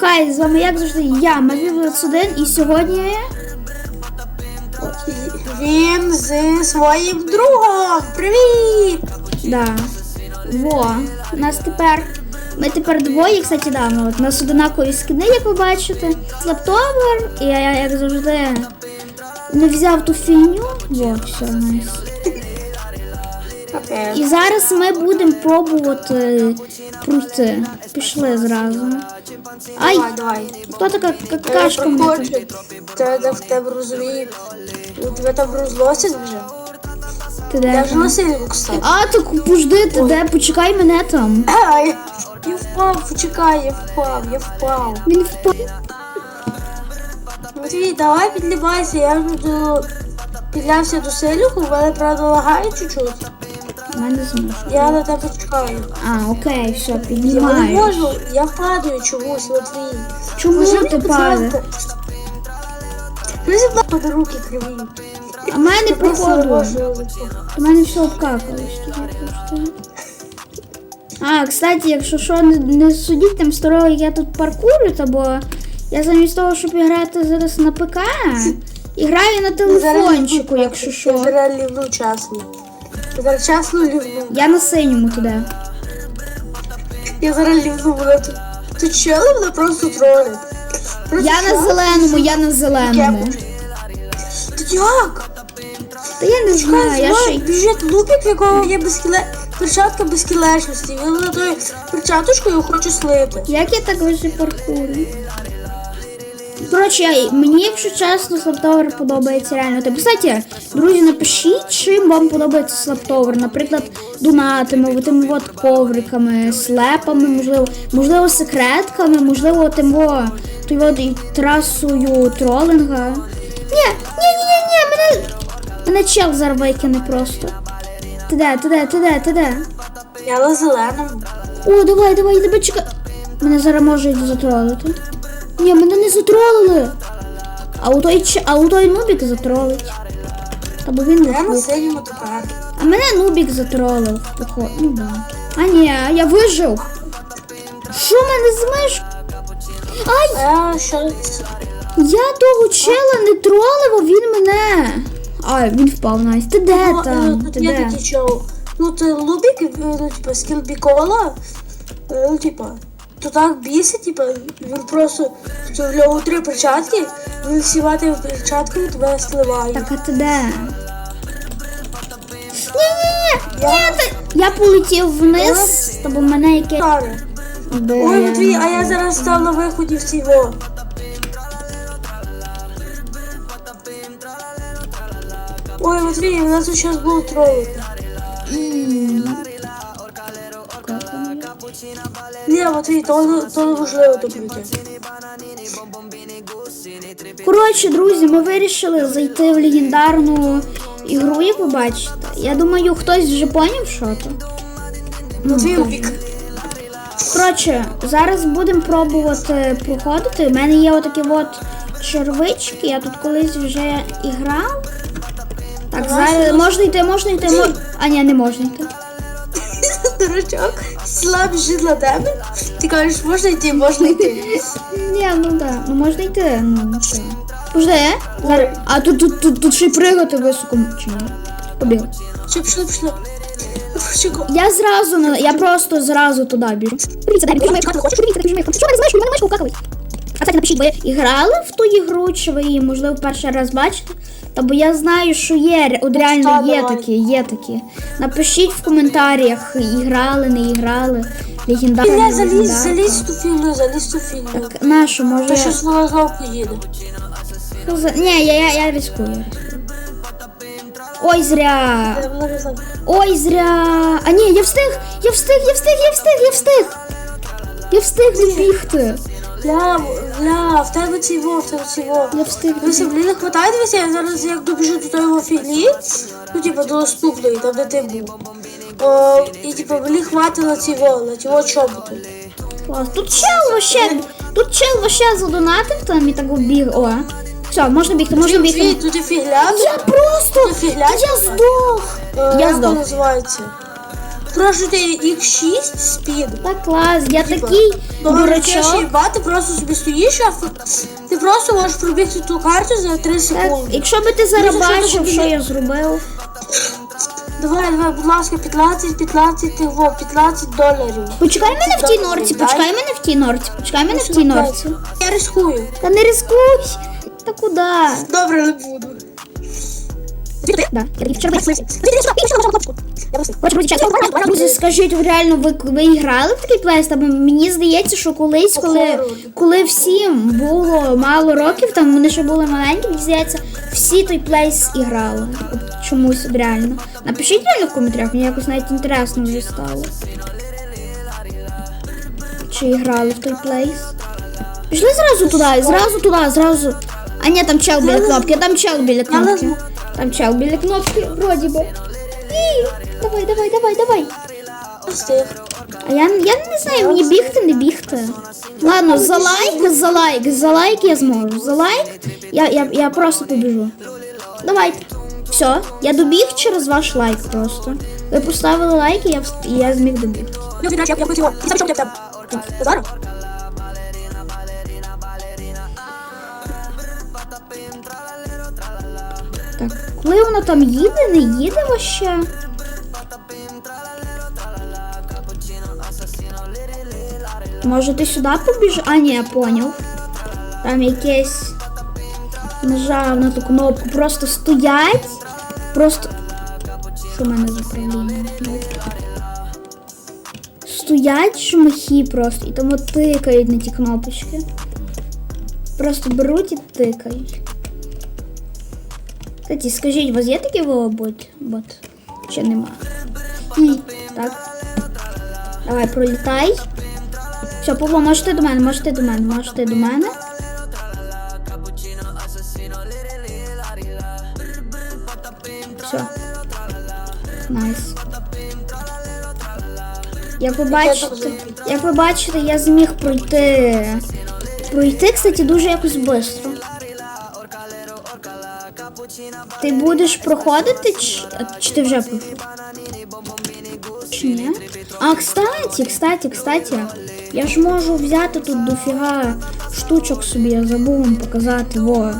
Хай, з вами як завжди я, Матвій 21 і сьогодні. Він зі своїм другом. Привіт! Да. Во. У нас тепер. Ми тепер двоє, кстати, да, ну, от, у нас одинакові скини, як ви бачите. Слаптовер, і я, як завжди, не взяв ту фігню. Во, все, найс. Окей. І зараз ми будемо пробувати пройти. Пішли зразу. Ай, хто така какашка? в мене тут? в тебе розуміють. У тебе там розлосять вже. Ти Я вже на сильнику кстати. А, так пожди, ти де? Почекай мене там. Ай, я впав, почекай, я впав, я впав. Він впав. Матвій, давай підлібайся, я вже до... підлявся до сильнику, в мене правда лагає чуть-чуть. Мене зможу. Я на тебе чекаю. А, окей, все, Я не піднімаю. можу, я падаю чомусь, Матвій. Чому Може, ти падаєш? Ну, зі мною буде руки криві. А в мене походу. У мене все обкакалось. тут, А, кстати, якщо що, не, не судіть там старого, як я тут паркурю, то бо я замість того, щоб грати зараз на ПК, і граю на телефончику, якщо Я що. зараз лівну часну. Я зараз часну лівну. Я на синьому туди. Я зараз лівну буду тут. Тут чели мене просто. Просто Я на зеленому, я на зеленому. Тут як? Та я не знаю, я ще. біжить лупік, в якого є безкіле... перчатка безкілечності. Він на той перчаточкою хоче слити. Як я так лише паркурю? Коротше, мені, якщо чесно, Слаптовер подобається реально. Та, кстати, друзі, напишіть, чим вам подобається Слаптовер. Наприклад, донатами, тими от ковриками, слепами, можливо, можливо, секретками, можливо, тим от трасою тролинга. Ні, ні, ні, ні, мене. Мене чел зараз викине просто. Ти де, ти де, ти де, ти де? Я на зеленому. О, давай, давай, я тебе чекаю. Мене зараз можуть затролити. Ні, мене не затролили. А у той, а у той нубік затролить. Та бо він Я синьому тепер. А мене нубік затролив. Походу. Ну да. А ні, я вижив. Що мене з миш? Ай, А я що? я того чела не тролив, а він мене. А, він впав, Настя. Ти де Ну, там? е, Ти є де? Тут е, лубік, е, ну, типа, скіл бікола. е, Ну, типа, то так бісить, типа, він просто, в нього три перчатки, він сівати перчатками тебе сливає. Так, а ти де? Ні-ні-ні! Я- Ні, Я полетів вниз, бо мене яке. Ой? Матвій, а я зараз став на виході в во. Ой, Матвій, у нас зараз будуть тролити. Ні, то, не- то то прийти. Коротше, друзі, ми вирішили зайти в легендарну ігру, як ви бачите. Я думаю, хтось вже поняв, що то. Матвій убік. Коротше, зараз будемо пробувати проходити. У мене є отакі от червички, я тут колись вже і грав. Так, зараз можна йти, можна йти, мож... А ні, не можна йти. Дурачок, села біжить на тебе. Ти кажеш, можна йти, можна йти. Ні, ну да, ну можна йти, ну нічого. Пожди, зараз. А тут, тут, тут, тут ще й пригати високо чи ні? Побіг. Що? Я зразу, на- я просто зразу туди біжу. Дивіться, Що знаєш, мене вкакали. А це напишіть, ви грали в ту ігру, чи ви її, можливо, перший раз бачите? Та бо я знаю, що є, от реально є такі, є такі. Напишіть в коментарях, і грали, не іграли. Легендарні, Бля, залізь, залізь ту фільму, залізь ту фільму. Так, нашу, може. Я- щось вона знову поїде. За- Ні, я, я, я рискую, я рискую. Ой, зря. Ой, зря. А ні, я встиг, я встиг, я встиг, я встиг, я встиг. Я встиг не Бля, бля, в тебе ці во, в тебе ці во. Я встиг. не Дивися, блін, не хватає, дивися, я зараз як добіжу до того фігні, ну, типу, до наступної, там, де ти був. О, і, типу, мені на ці на ті во чоботи. Клас. Тут чел вообще, тут чел вообще задонатив там і так біг. О, все, можна бігти, можна Твій, бігти. тут і фігля, Я просто, Ти фігля? я здох. Е, Я як здох. називається? Прошу ти X6 спід. Так клас, я Типа, такий дурачок. ба, ти просто собі стоїш, а ф- ти просто можеш пробігти ту карту за 3 Так, секунди. якщо би ти зараз бачив, тобі що не- я зробив. Давай, давай, будь ласка, 15, 15, ти, во, 15 доларів. Почекай мене в тій норці, почекай мене в тій норці, почекай мене в тій норці. Я рискую. Та не рискуй! Та куди? Добре, не буду. Да, друзі, скажіть, ви реально ви, ви грали в такий плейс? Та мені здається, що колись, коли, коли всім було мало років, там вони ще були маленькі, мені здається, всі той плейс і грали. От чомусь от реально. Напишіть реально в коментарях, мені якось навіть інтересно вже стало. Чи грали в той плейс? Пішли зразу туди, зразу туди, зразу. А ні, там чел біля кнопки, там чел біля кнопки. Там чел біля кнопки, вроді би. І, давай, давай, давай, давай. А я, я не знаю, мені бігти, не бігти. Ладно, за лайк, за лайк, за лайк я зможу. За лайк я, я, я просто побіжу. Давайте. Все, я добіг через ваш лайк просто. Ви поставили лайк, і я, і я зміг добігти. Ну, я, я хотіла. І саме, що там? Зараз? Так, коли воно там їде, не їде вообще. Може ти сюди побіж? А, ні, я поняв. Там якесь нажав на ту кнопку. Просто стоять. Просто. Що в мене за управління? Стоять шмахи просто і тому тикають на ті кнопочки. Просто беруть і тикають. Кстати, скажіть, у вас є такі волобот? Бот? Чи нема? І, так. Давай, пролітай. Все, Павло, можете до мене, можете до мене, можете до мене. Найс. Як ви як ви бачите, я зміг пройти. Пройти, кстати, дуже якось швидко. Ти будеш проходити, чи, чи ти вже? Чи ні? А, кстати, кстати, кстати, я ж можу взяти тут дофіга штучок собі, я забув вам показати, во.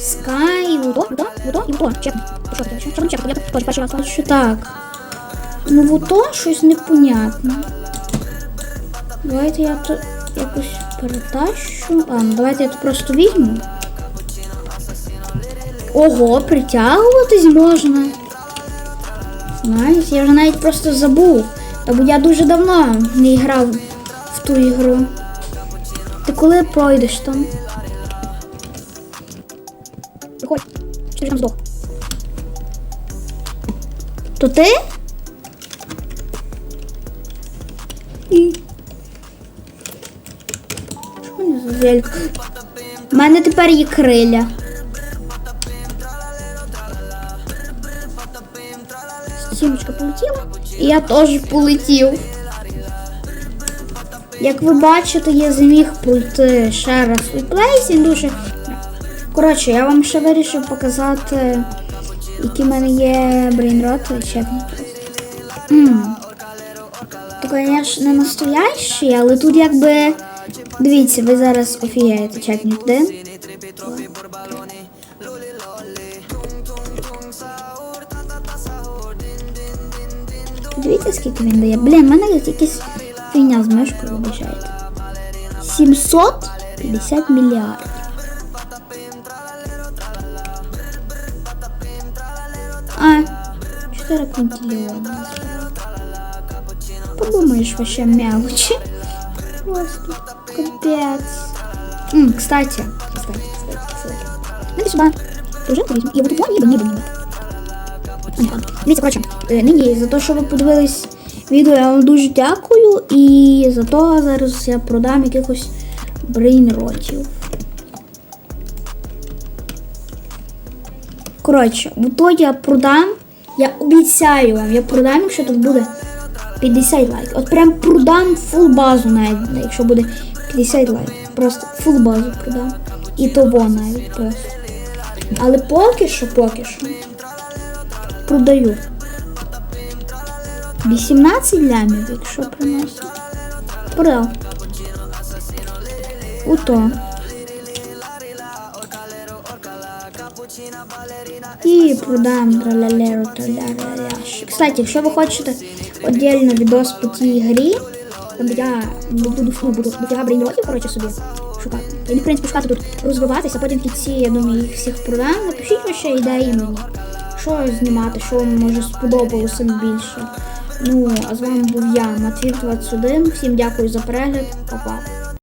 Скай, вот, вот, вот, вот, вот, чек. Що. Так. Ну, вот то щось непонятне. Давайте я тут якось перетащу. А, ну давайте я тут просто візьму. Ого, притягуватись можна. Найс, я вже навіть просто забув. Бо я дуже давно не грав в ту ігру. Ти коли пройдеш там? Приходь. Ти там здох? То ти? І. Що мене за? У мене тепер є криля. Сімочка полетіла. І я теж полетів. Як ви бачите, я зміг пройти ще раз у плейс, він дуже. Коротше, я вам ще вирішив показати, які в мене є брейнроти, чекні просто. То, звісно, не настоящий, але тут якби. Дивіться, ви зараз офієєте, чекніть один. Дивіться, скільки він дає. Блін, в мене якась фігня з мишкою, вибачайте. 750 мільярдів. А, 4 квинтильйона. Подумаєш, вообще мелочи. Просто капец. М, кстати, кстати, кстати, кстати. Ну, сюда. Тоже возьму. І вот ніби, ніби, ніби. Дивіться, коротше, е, нині за те, що ви подивились відео, я вам дуже дякую. І за то зараз я продам якихось брейнротів. Коротше, то я продам. Я обіцяю вам, я продам, якщо тут буде 50 лайків. От прям продам фул базу навіть, якщо буде 50 лайків. Просто фул базу продам. І того навіть просто. Але поки що, поки що продаю. 18 лямів, якщо приносить. Продав. Ото. І продам тралялеру тралялялящик. Кстати, якщо ви хочете отдельно відос по тій грі, там я буду, ну, буду дофіга брейнротів, коротше, собі шукати. І, в принципі, шукати тут розвиватися, а потім в кінці, я думаю, їх всіх продам. Напишіть ваші ідеї мені. Що знімати, що може сподобалося більше. Ну, а з вами був я, Матвій 21. Всім дякую за перегляд. Па-па.